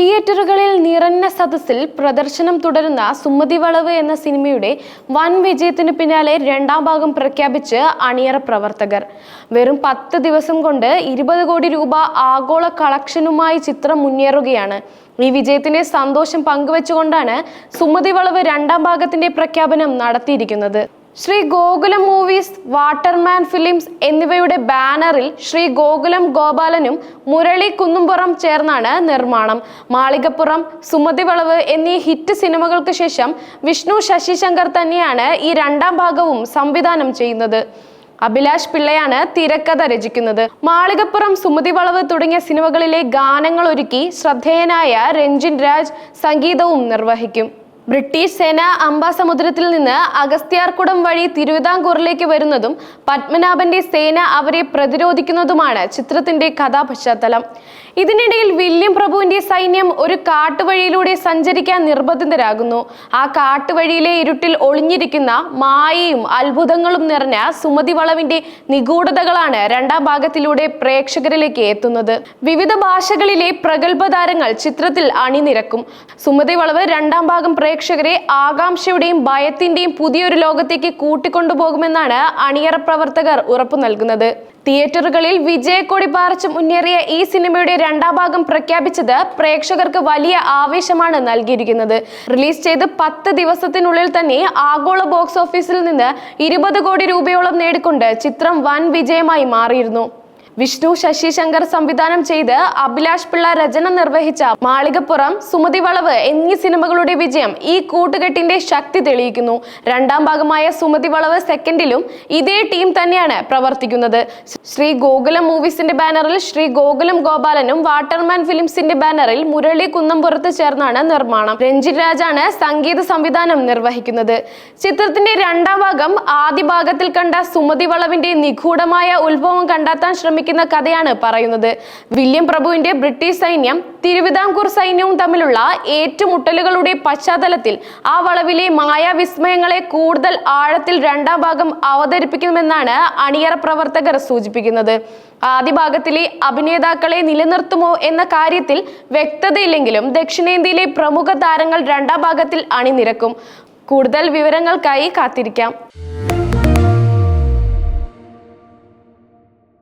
തിയേറ്ററുകളിൽ നിറഞ്ഞ സദസ്സിൽ പ്രദർശനം തുടരുന്ന സുമതി വളവ് എന്ന സിനിമയുടെ വൻ വിജയത്തിന് പിന്നാലെ രണ്ടാം ഭാഗം പ്രഖ്യാപിച്ച് അണിയറ പ്രവർത്തകർ. വെറും പത്ത് ദിവസം കൊണ്ട് ഇരുപത് കോടി രൂപ ആഗോള കളക്ഷനുമായി ചിത്രം മുന്നേറുകയാണ്. ഈ വിജയത്തിന്റെ സന്തോഷം പങ്കുവച്ചുകൊണ്ടാണ് സുമതി വളവ് രണ്ടാം ഭാഗത്തിന്റെ പ്രഖ്യാപനം നടത്തിയിരിക്കുന്നത്. Sri Gokulam movies Waterman films എന്നിവയുടെ ബാനറിൽ ശ്രീ ഗോകുലം ഗോപാലനും മുരളി കുന്നുംപുറം ചേർന്നാണ് നിർമ്മാണം. മാളികപ്പുറം സുമതി വളവ് എന്നീ ഹിറ്റ് സിനിമകൾക്ക് ശേഷം വിഷ്ണു ശശിശങ്കർ തന്നെയാണ് ഈ രണ്ടാം ഭാഗവും സംവിധാനം ചെയ്യുന്നത്. അഭിലാഷ് പിള്ളയാണ് തിരക്കഥ രചിക്കുന്നത്. മാളികപ്പുറം സുമതി വളവ് തുടങ്ങിയ സിനിമകളിലെ ഗാനങ്ങൾ ഒരുക്കി ശ്രദ്ധേയനായ രഞ്ജിൻ രാജ് സംഗീതവും നിർവഹിക്കും. ബ്രിട്ടീഷ് സേന അംബാസമുദ്രത്തിൽ നിന്ന് അഗസ്ത്യാർകുടം വഴി തിരുവിതാംകൂറിലേക്ക് വരുന്നതും പത്മനാഭന്റെ സേന അവരെ പ്രതിരോധിക്കുന്നതുമാണ് ചിത്രത്തിന്റെ കഥാപശ്ചാത്തലം. ഇതിനിടയിൽ വില്യം പ്രഭുവിന്റെ സൈന്യം ഒരു കാട്ടുവഴിയിലൂടെ സഞ്ചരിക്കാൻ നിർബന്ധിതരാകുന്നു. ആ കാട്ടുവഴിയിലെ ഇരുട്ടിൽ ഒളിഞ്ഞിരിക്കുന്ന മായയും അത്ഭുതങ്ങളും നിറഞ്ഞ സുമതി വളവിന്റെ നിഗൂഢതകളാണ് രണ്ടാം ഭാഗത്തിലൂടെ പ്രേക്ഷകരിലേക്ക് എത്തുന്നത്. വിവിധ ഭാഷകളിലെ പ്രഗത്ഭ താരങ്ങൾ ചിത്രത്തിൽ അണിനിരക്കും. സുമതി വളവ് രണ്ടാം ഭാഗം പ്രേക്ഷകരെ ആകാംക്ഷയുടെയും ഭയത്തിന്റെയും പുതിയൊരു ലോകത്തേക്ക് കൂട്ടിക്കൊണ്ടുപോകുമെന്നാണ് അണിയറ പ്രവർത്തകർ ഉറപ്പു നൽകുന്നത്. തിയേറ്ററുകളിൽ വിജയക്കൊടി പാർച്ച് മുന്നേറിയ ഈ സിനിമയുടെ രണ്ടാം ഭാഗം പ്രഖ്യാപിച്ചത് പ്രേക്ഷകർക്ക് വലിയ ആവേശമാണ് നൽകിയിരിക്കുന്നത്. റിലീസ് ചെയ്ത് പത്ത് ദിവസത്തിനുള്ളിൽ തന്നെ ആഗോള ബോക്സ് ഓഫീസിൽ നിന്ന് ഇരുപത് കോടി രൂപയോളം നേടിക്കൊണ്ട് ചിത്രം വൻ വിജയമായി മാറിയിരുന്നു. വിഷ്ണു ശശിശങ്കർ സംവിധാനം ചെയ്ത് അഭിലാഷ് പിള്ള രചന നിർവഹിച്ച മാളികപ്പുറം സുമതി വളവ് എന്നീ സിനിമകളുടെ വിജയം ഈ കൂട്ടുകെട്ടിന്റെ ശക്തി തെളിയിക്കുന്നു. രണ്ടാം ഭാഗമായ സുമതി വളവ് സെക്കൻഡിലും ഇതേ ടീം തന്നെയാണ് പ്രവർത്തിക്കുന്നത്. ശ്രീ ഗോകുലം മൂവീസിന്റെ ബാനറിൽ ശ്രീ ഗോകുലം ഗോപാലനും വാട്ടർമാൻ ഫിലിംസിന്റെ ബാനറിൽ മുരളി കുന്നംപുറത്ത് ചേർന്നാണ് നിർമ്മാണം. രഞ്ജിത് രാജാണ് സംഗീത സംവിധാനം നിർവഹിക്കുന്നത്. ചിത്രത്തിന്റെ രണ്ടാം ഭാഗം ആദ്യ ഭാഗത്തിൽ കണ്ട സുമതി വളവിന്റെ നിഗൂഢമായ ഉത്ഭവം കണ്ടെത്താൻ ശ്രമിക്കുന്ന കഥയാണ് പറയുന്നത്. വില്യം പ്രഭുവിന്റെ ബ്രിട്ടീഷ് സൈന്യം തിരുവിതാംകൂർ സൈന്യവും തമ്മിലുള്ള ഏറ്റുമുട്ടലുകളുടെ പശ്ചാത്തലത്തിൽ ആ വളവിലെ മായാവിസ്മയങ്ങളെ കൂടുതൽ ആഴത്തിൽ രണ്ടാം ഭാഗം അവതരിപ്പിക്കുമെന്നാണ് അണിയറ പ്രവർത്തകർ സൂചിപ്പിക്കുന്നത്. ആദ്യ ഭാഗത്തിലെ അഭിനേതാക്കളെ നിലനിർത്തുമോ എന്ന കാര്യത്തിൽ വ്യക്തതയില്ലെങ്കിലും ദക്ഷിണേന്ത്യയിലെ പ്രമുഖ താരങ്ങൾ രണ്ടാം ഭാഗത്തിൽ അണിനിരക്കും. കൂടുതൽ വിവരങ്ങൾക്കായി കാത്തിരിക്കാം.